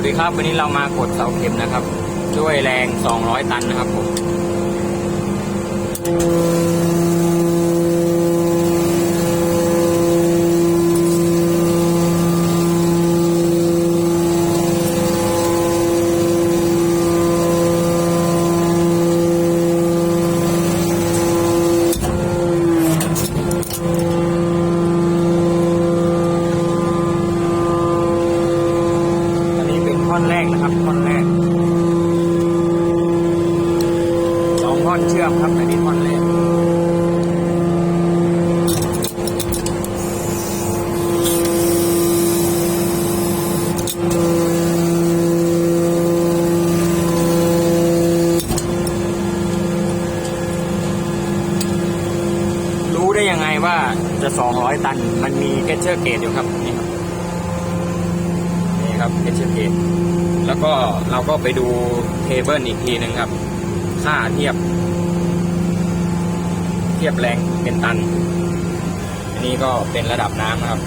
วัสดีครับวันนี้เรามากดเสาเข็มนะครับ ด้วยแรง 200 ตันนะครับผม อันนี้เป็นท่อนแรกนะครับท่อนแรกส องท่อนเชื่อมครับอันนี้ท่อนแรกรู้ได้ยังไงว่าจะ 200 ตัน มันมีเกเชอร์เกตอยู่ครับนี่ครับนี่ครับเอชเกแล้วก็เราก็ไปดูเทเบิลอีกทีหนึ่งครับ ค่าเทียบ เทียบแรงเป็นตัน อันนี้ก็เป็นระดับน้ำนะครับ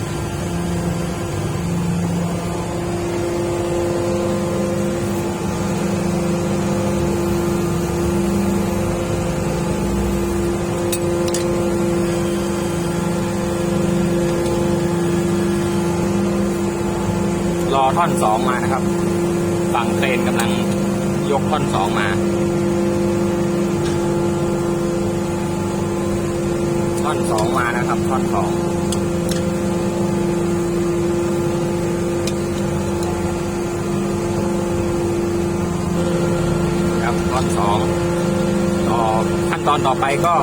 รอท่อนสองมานะครับ ฝั่งเครนกำลังยกท่อนสองมา อนสองมานะครับท่อนสองครับท่อนสองต่อขั้นตอนต่อไปก็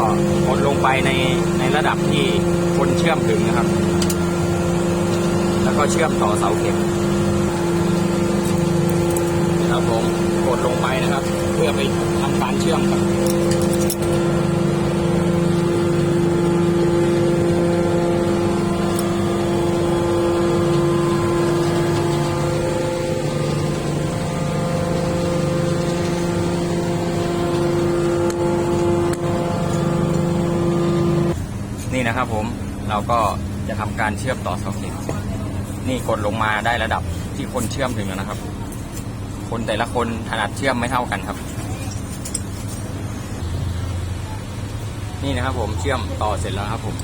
กดลงไปในในระดับที่คนเชื่อมถึงนะครับ แล้วก็เชื่อมต่อเสาเข็มครับผมกดลงไปนะครับ เพื่อไปทำการเชื่อมครับ นะครับผมเราก็จะทำการเชื่อมต่อเสาเข็มนี่กดลงมาได้ระดับที่คนเชื่อมถึงแล้วนะครับ คนแต่ละคนถนัดเชื่อมไม่เท่ากันครับ นี่นะครับผมเชื่อมต่อเสร็จแล้วครับผม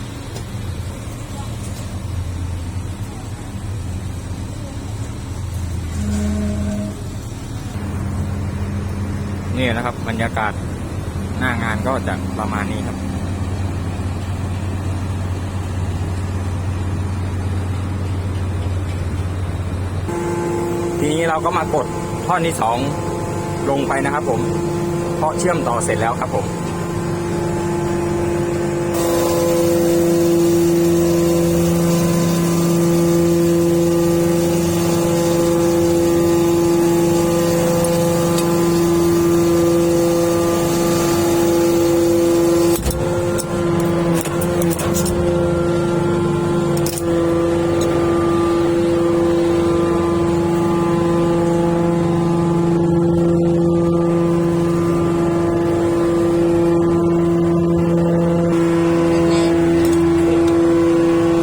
นี่นะครับบรรยากาศหน้างานก็จะประมาณนี้ครับ ทีนี้เราก็มากดท่อนที่สองลงไปนะครับผมเพราะเชื่อมต่อเสร็จแล้วครับผม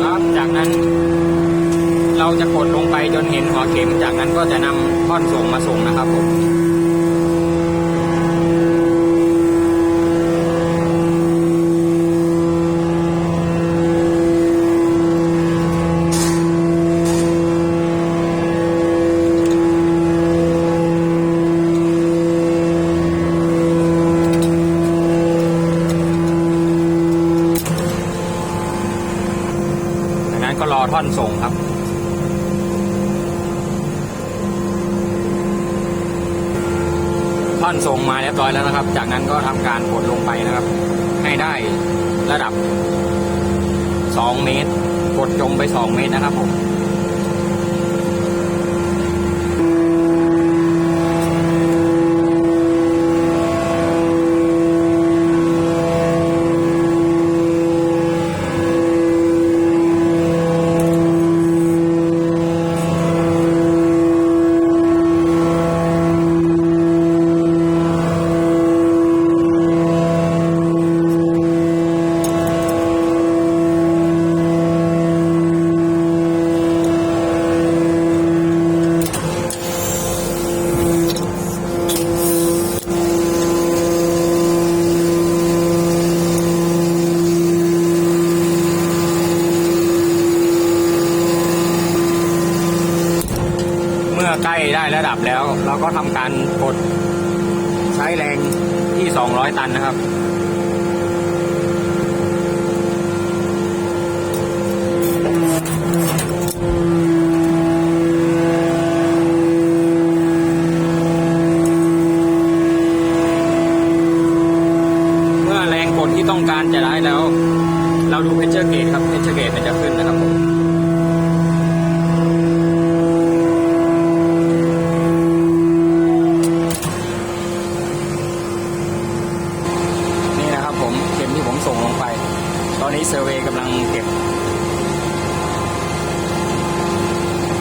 ครับ จากนั้น เราจะกดลงไปจนเห็นหัวเข็ม จาก นั้นก็จะนำท่อนส่งมาส่งนะครับผม จากนั้นก็รอท่อนส่งครับ ท่ อนส่งมาเรียบร้อยแล้วนะครับ จากนั้นก็ทำการกดลงไปนะครับ ให้ได้ระดับ 2 เมตร กดจมไป 2 เมตรนะครับผม ค ใกล้ไดับแล้ว เราก็ทำการกดใช้แรงที่ 200 ตันนะครับเมื่อแรงกดที่ต้องการจะได้แล้ว เราดูเพชเชอร์เกตครับเพชเชอร์เกตมันจะขึ้นนะครับผม นี่นะครับผมเข็มที่ผมส่งลงไป ต อนนี้เซอร์เวย์กำลังเก็บ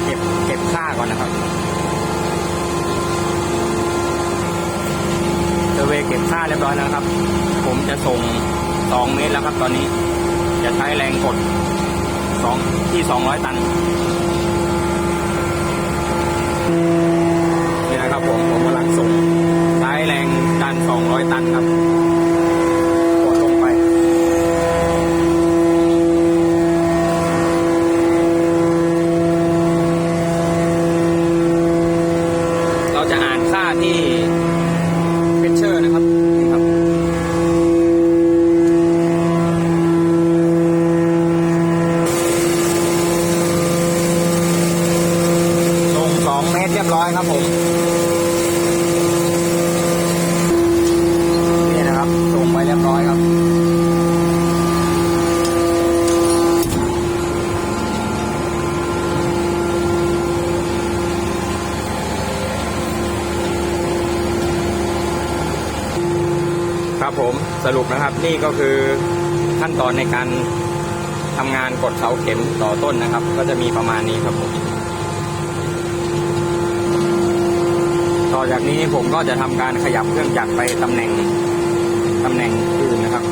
เก็บเก็บค่าก่อนนะครับเซอร์เวย์เก็บค่าเรียบร้อยแล้วครับ ผมจะส่ง2เมตรแล้วครับ ตอนนี้จะใช้แรงกด2ที่200ตันนี่นะครับผมผมกำลังส่งใช้แรงดัน200ตันครับ กดลงไป เราจะอ่านค่าที่เพชเชอร์ นะครับนี่ครับ ลงสองเมตรเรียบร้อยครับผม นี่นะครับส่งไปเรียบร้อยครับ ครับผมสรุปนะครับนี่ก็คือขั้นตอนในการทำงานกดเสาเข็มต่อต้นนะครับ ก็จะมีประมาณนี้ครับผมต่อจากนี้ผมก็จะทำการขยับเครื่องจักรไปตำแหน่งตำแหน่งอื่นนะครับ